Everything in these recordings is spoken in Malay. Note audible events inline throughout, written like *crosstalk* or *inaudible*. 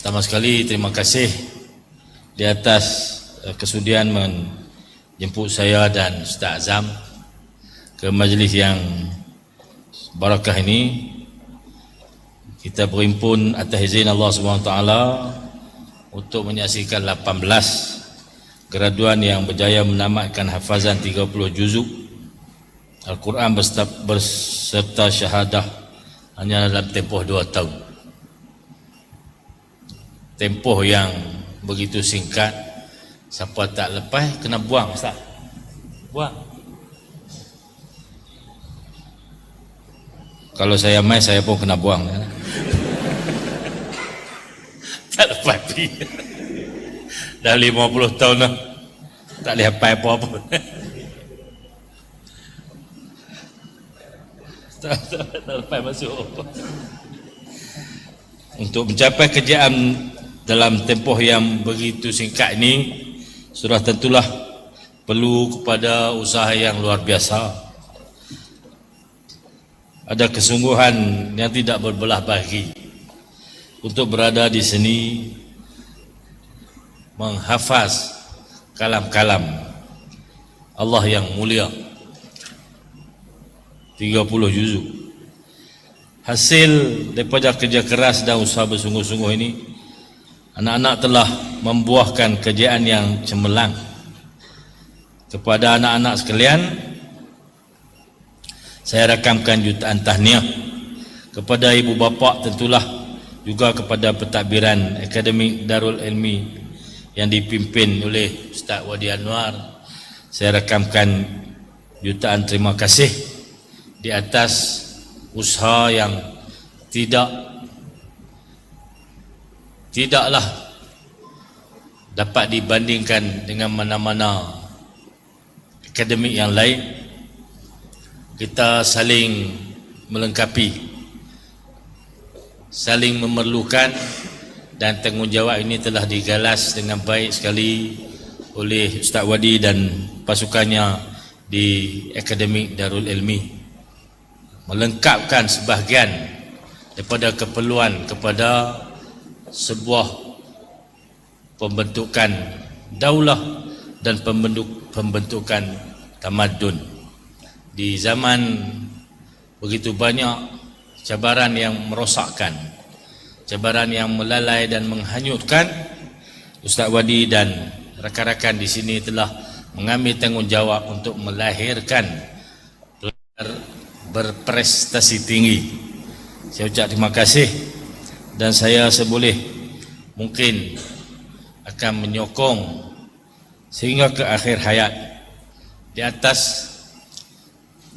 Pertama sekali terima kasih di atas uh, kesudian menjemput saya dan Ustaz Azam ke majlis yang barakah ini. Kita berhimpun atas izin Allah SWT untuk menyaksikan 18 graduan yang berjaya menamatkan hafazan 30 juzuk Al-Quran berserta syahadah hanya dalam tempoh 2 tahun tempoh yang begitu singkat siapa tak lepas kena buang Ustaz. Buang. Kalau saya mai saya pun kena buang ya. *laughs* tak lepas dah 50 tahun dah. Tak boleh apa apa *laughs* tak, tak, tak lepas masuk. Untuk mencapai kejayaan dalam tempoh yang begitu singkat ini sudah tentulah perlu kepada usaha yang luar biasa. Ada kesungguhan yang tidak berbelah bagi untuk berada di sini menghafaz kalam-kalam Allah yang mulia. 30 juzuk. Hasil daripada kerja keras dan usaha bersungguh-sungguh ini anak-anak telah membuahkan kejayaan yang cemerlang. Kepada anak-anak sekalian saya rakamkan jutaan tahniah kepada ibu bapa tentulah juga kepada pentadbiran Akademik Darul Ilmi yang dipimpin oleh Ustaz Wadi Anwar. Saya rakamkan jutaan terima kasih di atas usaha yang tidak tidaklah dapat dibandingkan dengan mana-mana akademik yang lain. Kita saling melengkapi saling memerlukan dan tanggungjawab ini telah digalas dengan baik sekali oleh Ustaz Wadi dan pasukannya di Akademik Darul Ilmi. Melengkapkan sebahagian daripada keperluan kepada sebuah pembentukan daulah dan pembentuk, pembentukan tamadun di zaman begitu banyak cabaran yang merosakkan cabaran yang melalai dan menghanyutkan Ustaz Wadi dan rakan-rakan di sini telah mengambil tanggungjawab untuk melahirkan berprestasi tinggi. Saya ucap terima kasih dan saya seboleh mungkin akan menyokong sehingga ke akhir hayat. Di atas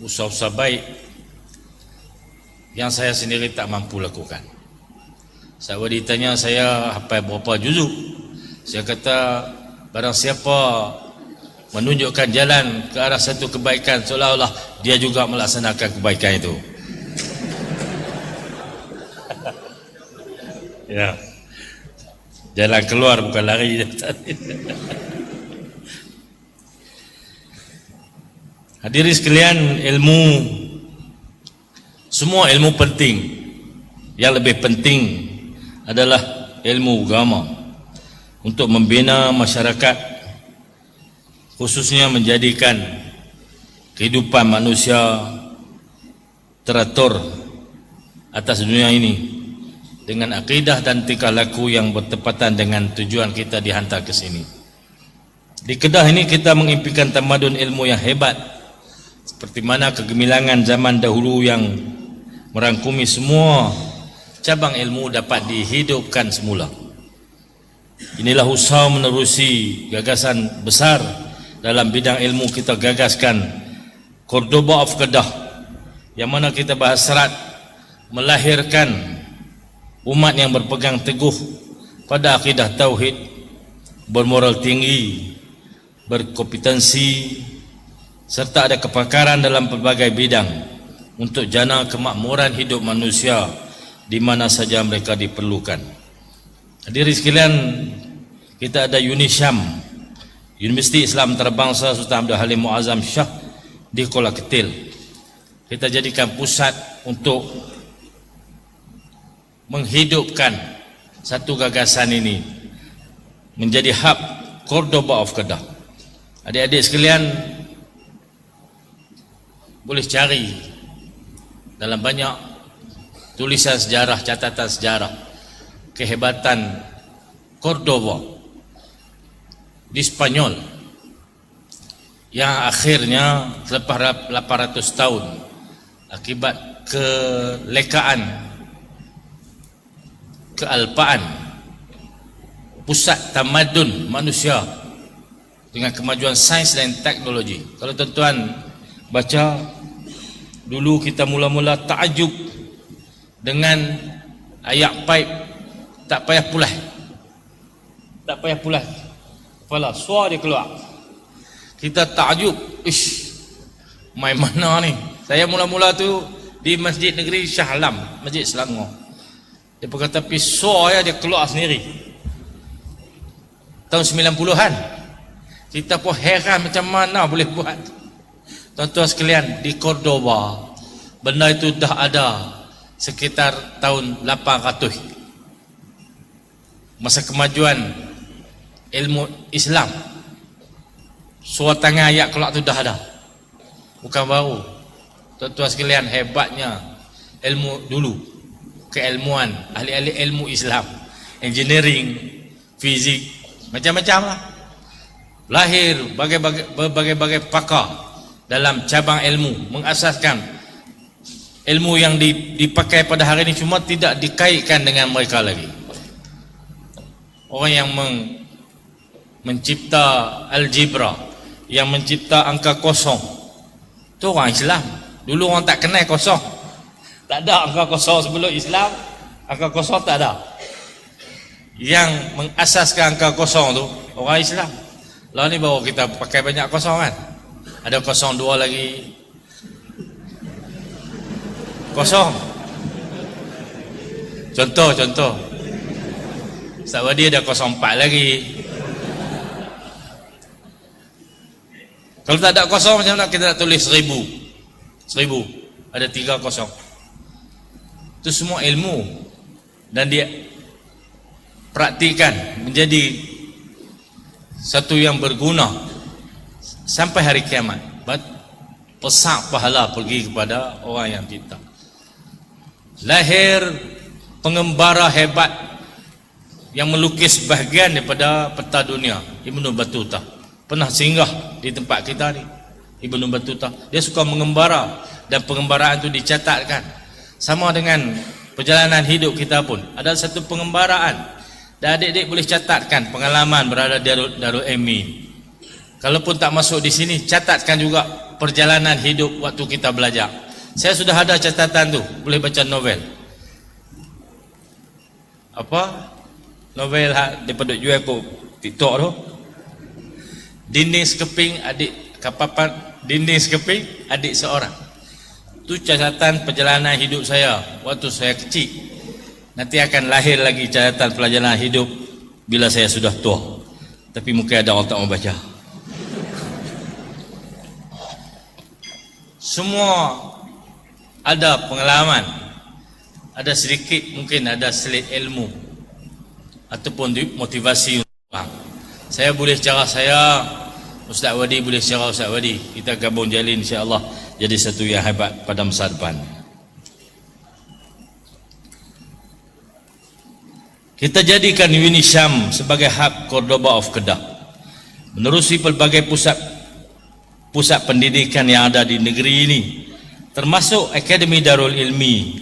usaha-usaha baik yang saya sendiri tak mampu lakukan. Sahabat ditanya saya apa berapa juzuk? Saya kata barang siapa menunjukkan jalan ke arah satu kebaikan seolah-olah dia juga melaksanakan kebaikan itu Ya. Jalan keluar bukan lari Hadirin sekalian, ilmu semua ilmu penting. Yang lebih penting adalah ilmu agama untuk membina masyarakat khususnya menjadikan kehidupan manusia teratur atas dunia ini dengan akidah dan tingkah laku yang bertepatan dengan tujuan kita dihantar ke sini. Di Kedah ini kita mengimpikan tamadun ilmu yang hebat seperti mana kegemilangan zaman dahulu yang merangkumi semua cabang ilmu dapat dihidupkan semula. Inilah usaha menerusi gagasan besar dalam bidang ilmu kita gagaskan Cordoba of Kedah yang mana kita bahas serat melahirkan umat yang berpegang teguh pada akidah tauhid bermoral tinggi berkompetensi serta ada kepakaran dalam pelbagai bidang untuk jana kemakmuran hidup manusia di mana saja mereka diperlukan. Hadirin sekalian kita ada Unisyam Universiti Islam Terbangsa Sultan Abdul Halim Muazzam Shah di Kuala Ketil. Kita jadikan pusat untuk menghidupkan satu gagasan ini menjadi hub Cordoba of Kedah. Adik-adik sekalian boleh cari dalam banyak tulisan sejarah, catatan sejarah kehebatan Cordoba di Spanyol yang akhirnya selepas 800 tahun akibat kelekaan kealpaan pusat tamadun manusia dengan kemajuan sains dan teknologi. Kalau tuan-tuan baca dulu kita mula-mula takjub dengan ayat pipe tak payah pulas. Tak payah pulas. Kepala suara dia keluar. Kita takjub ish main mana ni? Saya mula-mula tu di Masjid Negeri Shah Alam, Masjid Selangor. Dia berkata pisau ya dia keluar sendiri. Tahun 90-an. Kita pun heran macam mana boleh buat. Tuan-tuan sekalian, di Cordoba, benda itu dah ada sekitar tahun 800. Masa kemajuan ilmu Islam. Suara ayat keluar tu dah ada. Bukan baru. Tuan-tuan sekalian hebatnya ilmu dulu keilmuan ahli-ahli ilmu Islam engineering fizik macam-macam lah. Lahir berbagai-bagai pakar dalam cabang ilmu mengasaskan ilmu yang dipakai pada hari ini cuma tidak dikaitkan dengan mereka lagi. Orang yang meng, mencipta algebra yang mencipta angka kosong. Itu orang Islam. Dulu orang tak kenal kosong. Tak ada angka kosong sebelum Islam. Angka kosong tak ada. Yang mengasaskan angka kosong tu orang Islam. Lalu ni baru kita pakai banyak kosong kan. Ada kosong dua lagi. Kosong. Contoh, contoh. Sahabat dia ada kosong empat lagi. Kalau tak ada kosong macam mana kita nak tulis seribu seribu ada tiga kosong itu semua ilmu. Dan dia praktikan menjadi satu yang berguna sampai hari kiamat. Pesak pahala pergi kepada orang yang kita lahir pengembara hebat yang melukis bahagian daripada peta dunia Ibnu Battuta. Pernah singgah di tempat kita ni Ibnu Battuta. Dia suka mengembara dan pengembaraan itu dicatatkan sama dengan perjalanan hidup kita pun. Ada satu pengembaraan dan adik-adik boleh catatkan pengalaman berada di Darul, Darul Emi kalaupun tak masuk di sini catatkan juga perjalanan hidup waktu kita belajar. Saya sudah ada catatan tu. Boleh baca novel. Apa? Novel ha, daripada jual aku tiktok tu. Dinding sekeping adik kapapan dinding sekeping adik seorang itu catatan perjalanan hidup saya waktu saya kecil. Nanti akan lahir lagi catatan perjalanan hidup bila saya sudah tua. Tapi mungkin ada orang tak mau baca. Semua ada pengalaman. Ada sedikit mungkin ada selit ilmu. Ataupun motivasi orang. Saya boleh cara saya Ustaz Wadi boleh secara Ustaz Wadi. Kita gabung jalin insya-Allah jadi satu yang hebat pada masa depan. Kita jadikan Uni Syam sebagai hub Cordoba of Kedah. Menerusi pelbagai pusat pusat pendidikan yang ada di negeri ini termasuk Akademi Darul Ilmi.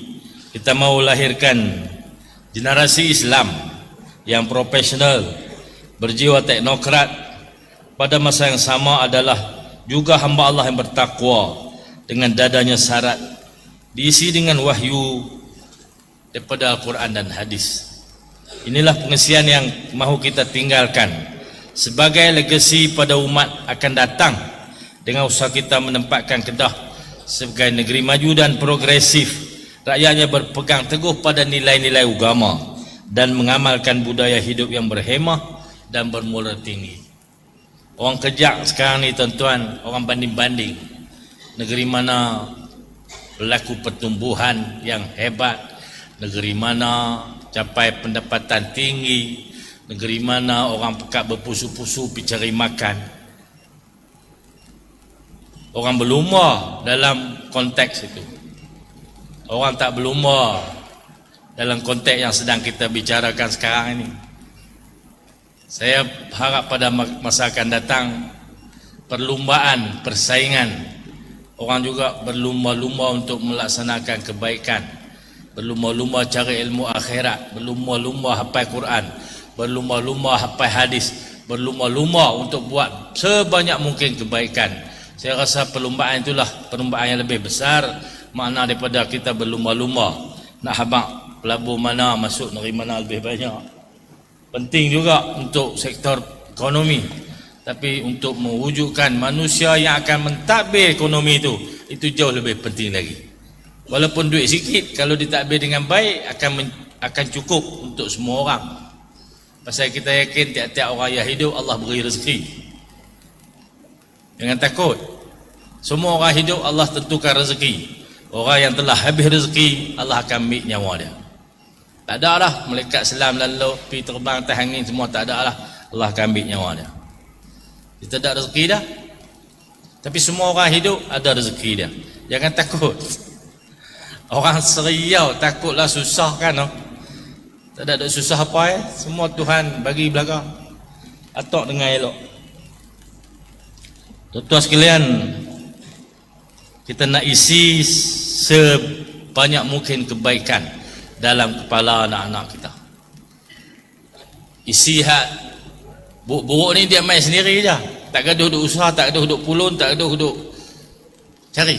Kita mau lahirkan generasi Islam yang profesional, berjiwa teknokrat pada masa yang sama adalah juga hamba Allah yang bertakwa dengan dadanya syarat diisi dengan wahyu daripada Al-Quran dan hadis. Inilah pengesian yang mahu kita tinggalkan sebagai legasi pada umat akan datang dengan usaha kita menempatkan Kedah sebagai negeri maju dan progresif. Rakyatnya berpegang teguh pada nilai-nilai agama dan mengamalkan budaya hidup yang berhemah dan bermoral tinggi. Orang kejak sekarang ni tuan-tuan, orang banding-banding. Negeri mana berlaku pertumbuhan yang hebat, negeri mana capai pendapatan tinggi, negeri mana orang pekat berpusu-pusu pergi cari makan. Orang berlumah dalam konteks itu. Orang tak berlumah dalam konteks yang sedang kita bicarakan sekarang ini. Saya harap pada masa akan datang perlumbaan, persaingan orang juga berlumba-lumba untuk melaksanakan kebaikan. Berlumba-lumba cari ilmu akhirat. Berlumba-lumba hafal Quran. Berlumba-lumba hafal hadis. Berlumba-lumba untuk buat sebanyak mungkin kebaikan. Saya rasa perlumbaan itulah perlumbaan yang lebih besar makna daripada kita berlumba-lumba. Nak habaq pelabur mana masuk negeri mana lebih banyak. Penting juga untuk sektor ekonomi tapi untuk mewujudkan manusia yang akan mentadbir ekonomi itu itu jauh lebih penting lagi. Walaupun duit sikit kalau ditadbir dengan baik akan akan cukup untuk semua orang. Pasal kita yakin tiap-tiap orang yang hidup Allah beri rezeki. Jangan takut. Semua orang hidup Allah tentukan rezeki. Orang yang telah habis rezeki Allah akan ambil nyawa dia. Tak ada lah malaikat selam lalu pergi terbang atas angin semua tak ada lah. Allah akan ambil nyawa dia kita tak ada rezeki dah. Tapi semua orang hidup ada rezeki dia. Jangan takut. Orang seriau takutlah susah kan no? tak ada, ada susah apa ya semua Tuhan bagi belakang. Atok dengan elok. Tuan-tuan sekalian kita nak isi sebanyak mungkin kebaikan dalam kepala anak-anak kita. Isi hat buruk-buruk ni dia main sendiri je. Tak gaduh duduk usaha tak gaduh duduk pulun tak gaduh duduk cari.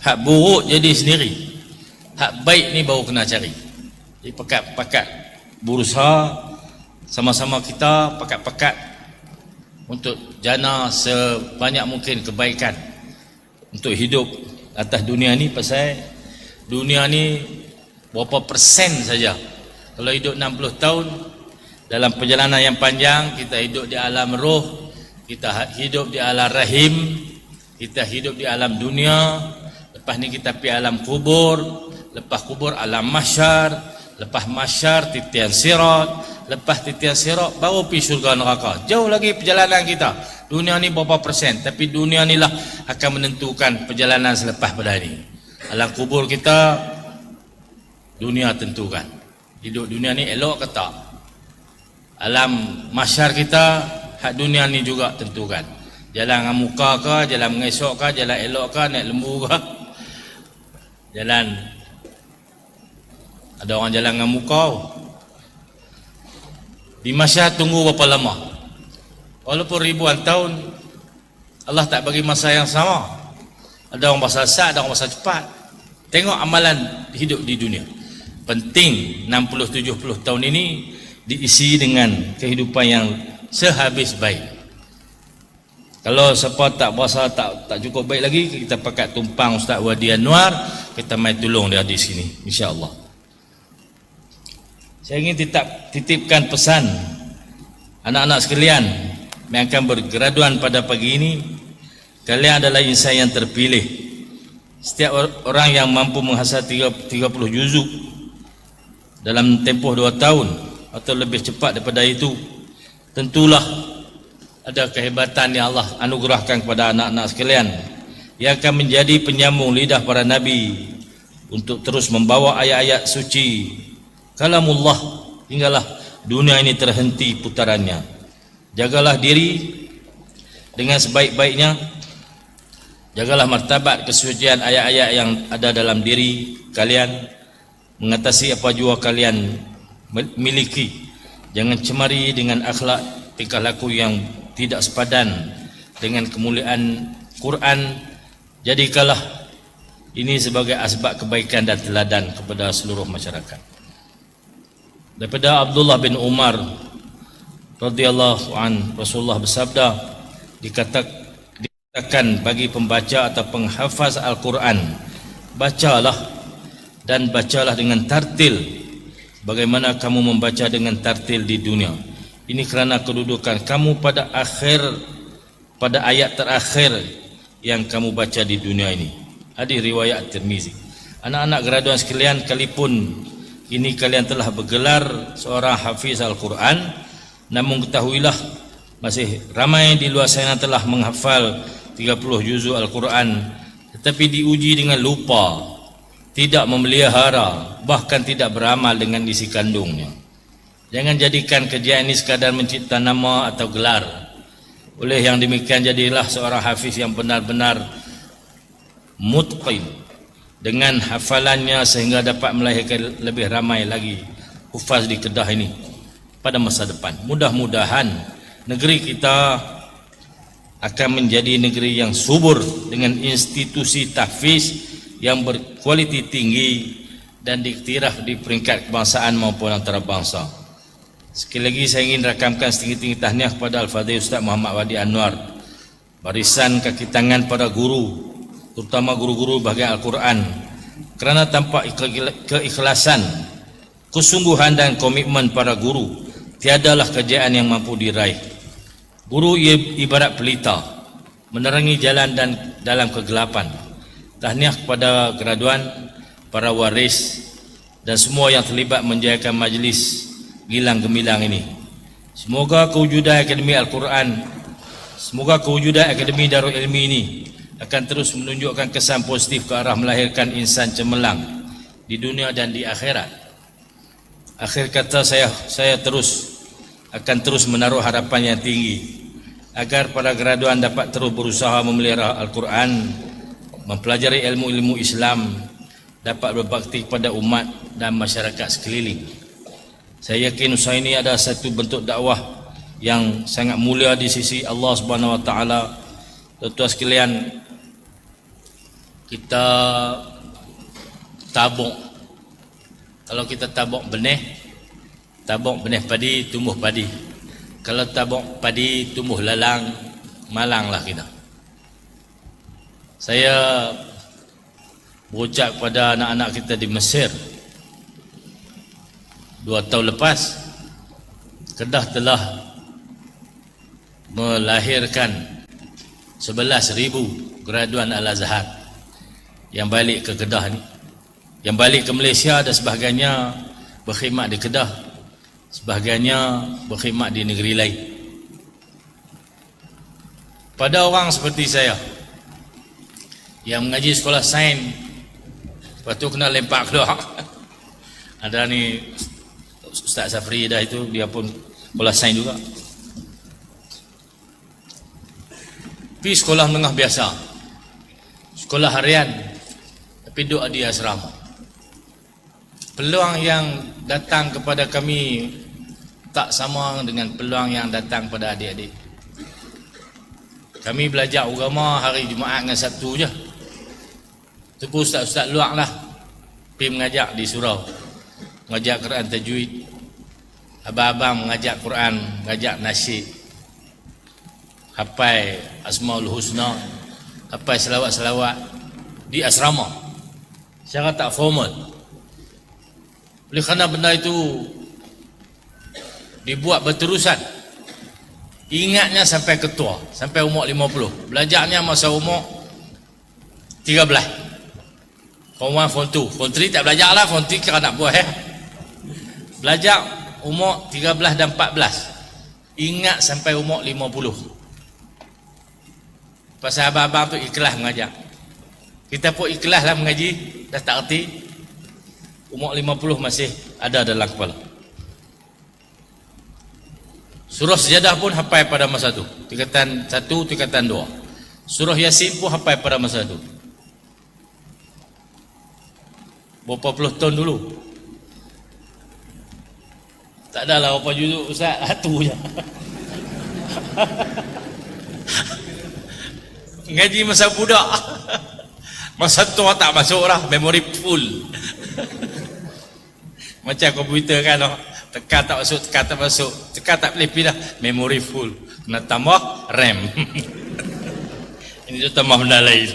Hak buruk jadi sendiri. Hak baik ni baru kena cari. Jadi pakat-pakat berusaha sama-sama kita pakat-pakat untuk jana sebanyak mungkin kebaikan untuk hidup atas dunia ni. Pasal dunia ni berapa persen saja. Kalau hidup 60 tahun dalam perjalanan yang panjang kita hidup di alam roh kita hidup di alam rahim kita hidup di alam dunia lepas ni kita pergi alam kubur lepas kubur alam masyar lepas masyar titian sirat lepas titian sirat baru pergi syurga neraka. Jauh lagi perjalanan kita. Dunia ni berapa persen? Tapi dunia ni lah akan menentukan perjalanan selepas pada ini alam kubur kita dunia tentukan. Hidup dunia ni elok ke tak alam masyar kita hak dunia ni juga tentukan jalan dengan muka ke jalan mengesok ke jalan elok ke naik lembu ke. Jalan. Ada orang jalan dengan muka. Di masyar tunggu berapa lama? Walaupun ribuan tahun Allah tak bagi masa yang sama. Ada orang pasal sat ada orang pasal cepat. Tengok amalan hidup di dunia. Penting 60-70 tahun ini diisi dengan kehidupan yang sehabis baik. Kalau siapa tak berasa tak tak cukup baik lagi, kita pakai tumpang Ustaz Wadi Anwar, kita mai tolong dia di sini insya-Allah. Saya ingin titip, titipkan pesan anak-anak sekalian yang akan bergraduan pada pagi ini. Kalian adalah insan yang terpilih setiap orang yang mampu menghasal 30 juzuk dalam tempoh 2 tahun atau lebih cepat daripada itu tentulah ada kehebatan yang Allah anugerahkan kepada anak-anak sekalian yang akan menjadi penyambung lidah para nabi untuk terus membawa ayat-ayat suci kalamullah hinggalah dunia ini terhenti putarannya. Jagalah diri dengan sebaik-baiknya. Jagalah martabat kesucian ayat-ayat yang ada dalam diri kalian mengatasi apa jua kalian miliki. Jangan cemari dengan akhlak tingkah laku yang tidak sepadan dengan kemuliaan Quran. Jadikanlah ini sebagai asbab kebaikan dan teladan kepada seluruh masyarakat. Daripada Abdullah bin Umar radhiyallahu an Rasulullah bersabda dikatakan akan bagi pembaca atau penghafaz Al-Quran bacalah dan bacalah dengan tartil bagaimana kamu membaca dengan tartil di dunia? Ini kerana kedudukan kamu pada akhir pada ayat terakhir yang kamu baca di dunia ini. Hadis riwayat Tirmizi. Anak-anak graduan sekalian kalipun Kini kalian telah bergelar seorang hafiz Al-Quran Namun ketahuilah Masih ramai di luar sana telah menghafal 30 juzul Al-Quran Tetapi diuji dengan lupa Tidak memelihara Bahkan tidak beramal dengan isi kandungnya Jangan jadikan kerjaan ini sekadar mencipta nama atau gelar Oleh yang demikian jadilah seorang hafiz yang benar-benar Mutqin dengan hafalannya sehingga dapat melahirkan lebih ramai lagi hufaz di Kedah ini pada masa depan. Mudah-mudahan negeri kita akan menjadi negeri yang subur dengan institusi tahfiz yang berkualiti tinggi dan diktiraf di peringkat kebangsaan maupun antarabangsa. Sekali lagi saya ingin rakamkan setinggi-tinggi tahniah kepada Al-Fadhil Ustaz Muhammad Wadi Anwar. Barisan kaki tangan para guru terutama guru-guru bahagian Al-Quran. Kerana tampak keikhlasan kesungguhan dan komitmen para guru tiadalah kerjaan yang mampu diraih. Guru ibarat pelita menerangi jalan dan dalam kegelapan tahniah kepada graduan para waris dan semua yang terlibat menjayakan majlis gilang gemilang ini semoga kewujudan Akademi Al-Quran semoga kewujudan Akademi Darul Ilmi ini akan terus menunjukkan kesan positif ke arah melahirkan insan cemerlang di dunia dan di akhirat. Akhir kata saya saya terus akan terus menaruh harapan yang tinggi agar para graduan dapat terus berusaha memelihara Al-Quran, mempelajari ilmu-ilmu Islam, dapat berbakti kepada umat dan masyarakat sekeliling. Saya yakin usaha ini adalah satu bentuk dakwah yang sangat mulia di sisi Allah Subhanahu Wa Taala. Tuan-tuan sekalian, kita tabung kalau kita tabung benih tabung benih padi tumbuh padi kalau tabung padi tumbuh lalang malanglah kita saya berucap kepada anak-anak kita di Mesir. Dua tahun lepas Kedah telah melahirkan 11,000 graduan Al-Azhar yang balik ke Kedah ni. Yang balik ke Malaysia dan sebahagiannya berkhidmat di Kedah sebahagiannya berkhidmat di negeri lain. Pada orang seperti saya yang mengaji sekolah sains. Lepas tu kena lempak keluar *laughs* ada ni Ustaz Safri dah itu dia pun sekolah sains juga. Pergi sekolah menengah biasa. Sekolah harian tapi duduk di asrama. Peluang yang datang kepada kami tak sama dengan peluang yang datang kepada adik-adik. Kami belajar agama hari Jumaat dengan Sabtu je tu pun ustaz-ustaz luar lah. Pergi mengajak di surau. Mengajak Quran tajwid. Abang-abang mengajak Quran mengajak nasyid hafal asmaul husna hafal selawat-selawat di asrama. Secara tak formal. Oleh kerana benda itu dibuat berterusan. Ingatnya sampai ketua sampai umur 50 belajarnya masa umur 13 form 1 form 2 form 3 tak belajar lah. Form 3 kira nak buat eh. Belajar umur 13 dan 14 ingat sampai umur 50 pasal abang-abang tu ikhlas mengajar. Kita pun ikhlas lah mengaji. Dah tak erti. Umur 50 masih ada dalam kepala. Surah sejadah pun hafal pada masa tu. Tingkatan satu, tingkatan dua. Surah yasin pun hafal pada masa tu berapa puluh tahun dulu? Tak adalah apa judul Ustaz. *laughs* Satu je. *laughs* Ngaji masa budak. *laughs* Masa tu tak masuk lah Memory full. Macam komputer kan oh. Tekan tak masuk Tekan tak masuk. Tekan tak boleh pilih Memory full. Kena tambah RAM. Ini tu tambah benda lain.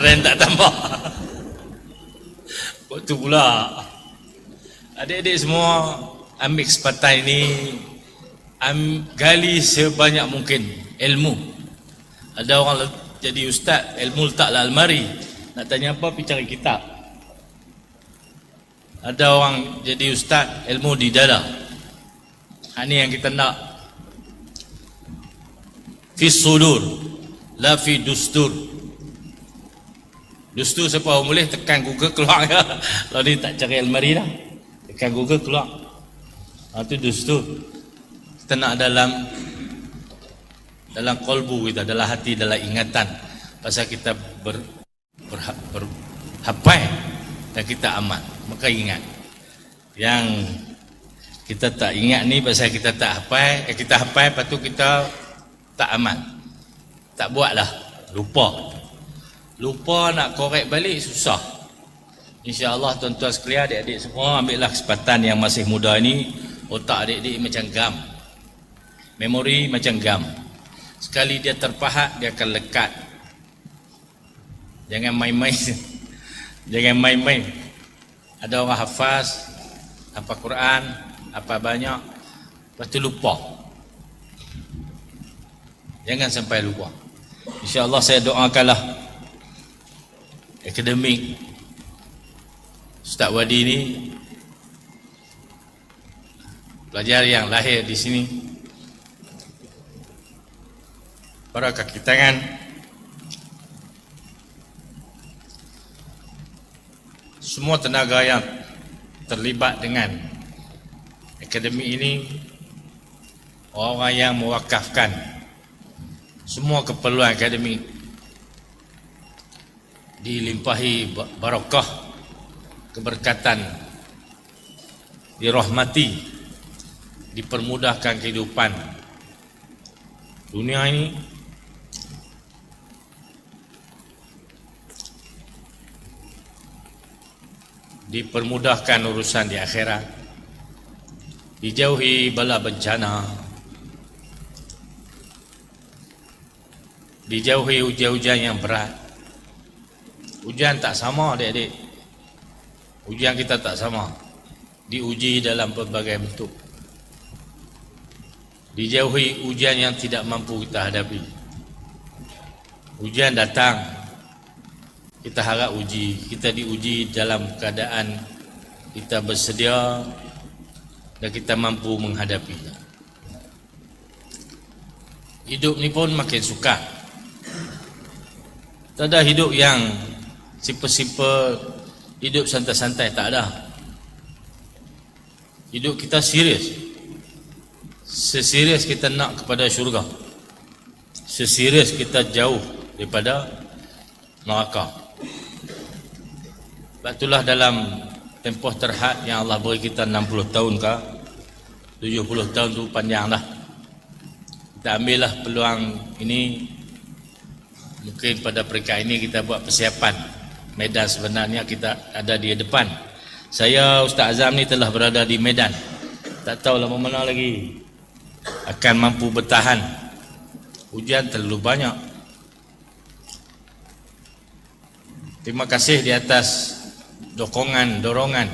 RAM tak tambah Waktu pula Adik-adik semua Ambil kesempatan ini am, Gali sebanyak mungkin Ilmu. Ada orang jadi ustaz Ilmu letaklah almari. Nak tanya apa pergi cari kitab. Ada orang jadi ustaz ilmu di dada ha, ni yang kita nak. Fi sudur la fi dustur dustur siapa orang boleh tekan google keluar. *laughs* Kalau ni tak cari almari dah tekan google keluar. Ha, tu dustur kita nak dalam dalam kolbu kita dalam hati dalam ingatan. Pasal kita ber, ber, ber, hapai dan kita aman. Maka ingat yang kita tak ingat ni pasal kita tak hafal eh, kita hafal lepas tu kita tak aman. Tak buatlah lupa lupa nak korek balik susah. insyaAllah tuan-tuan sekalian adik-adik semua ambillah kesempatan yang masih muda ni. Otak adik-adik macam gam. Memori macam gam. Sekali dia terpahat dia akan lekat. Jangan main-main. *laughs* Jangan main-main. Ada orang hafaz apa Quran apa banyak. Lepas tu lupa. Jangan sampai lupa. insyaAllah saya doakanlah akademik Ustaz Wadi ni pelajar yang lahir di sini. Para kaki tangan semua tenaga yang terlibat dengan akademi ini orang yang mewakafkan semua keperluan akademi dilimpahi barakah keberkatan dirahmati dipermudahkan kehidupan. Dunia ini dipermudahkan urusan di akhirat dijauhi bala bencana dijauhi hujan-hujan yang berat hujan tak sama adik-adik. Hujan kita tak sama. Diuji dalam berbagai bentuk. Dijauhi hujan yang tidak mampu kita hadapi. Hujan datang. Kita harap uji. Kita diuji dalam keadaan kita bersedia dan kita mampu menghadapi. Hidup ni pun makin suka tak ada hidup yang simple-simple hidup santai-santai tak ada. Hidup kita serius. Seserius kita nak kepada syurga. Seserius kita jauh daripada neraka. Sebab itulah dalam tempoh terhad yang Allah beri kita 60 tahun ke 70 tahun tu panjang dah. Kita ambillah peluang ini. Mungkin pada peringkat ini kita buat persiapan Medan sebenarnya kita ada di depan. Saya Ustaz Azam ni telah berada di Medan. Tak tahu lama mana lagi akan mampu bertahan. Hujan terlalu banyak. Terima kasih di atas dokongan, dorongan.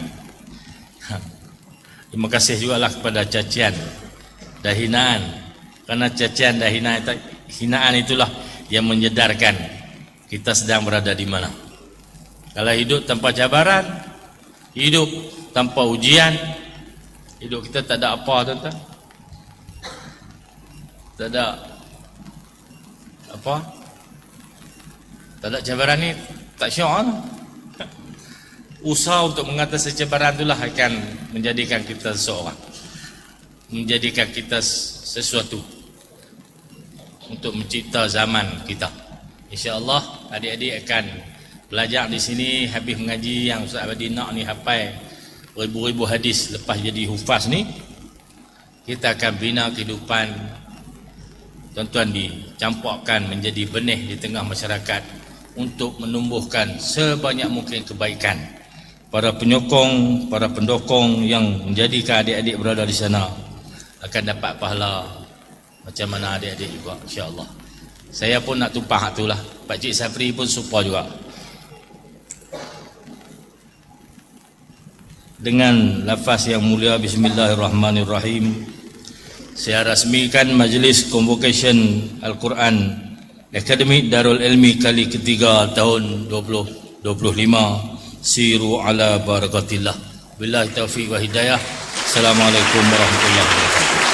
*laughs* Terima kasih juga lah kepada cacian dan hinaan. Karena cacian dan hinaan itulah yang menyedarkan kita sedang berada di mana. Kalau hidup tanpa cabaran, hidup tanpa ujian, hidup kita tak ada apa tuan-tuan. Tak ada apa? Tak ada cabaran ni tak syok lah *laughs* usaha untuk mengatasi cabaran itulah akan menjadikan kita seorang menjadikan kita sesuatu untuk mencipta zaman kita insyaallah adik-adik akan belajar di sini habis mengaji yang Ustaz Abadi nak ni hafal ribu-ribu hadis lepas jadi hufaz ni kita akan bina kehidupan tuan-tuan dicampurkan menjadi benih di tengah masyarakat untuk menumbuhkan sebanyak mungkin kebaikan para penyokong, para pendokong yang menjadikan adik-adik berada di sana akan dapat pahala macam mana adik-adik juga insya-Allah. Saya pun nak tumpah tu lah. Pak Cik Safri pun supaya juga. Dengan lafaz yang mulia Bismillahirrahmanirrahim Saya rasmikan majlis convocation Al-Quran Akademik Darul Ilmi kali ketiga tahun 2025 siru ala barakatillah Billahi taufiq wa hidayah. Assalamualaikum warahmatullahi wabarakatuh.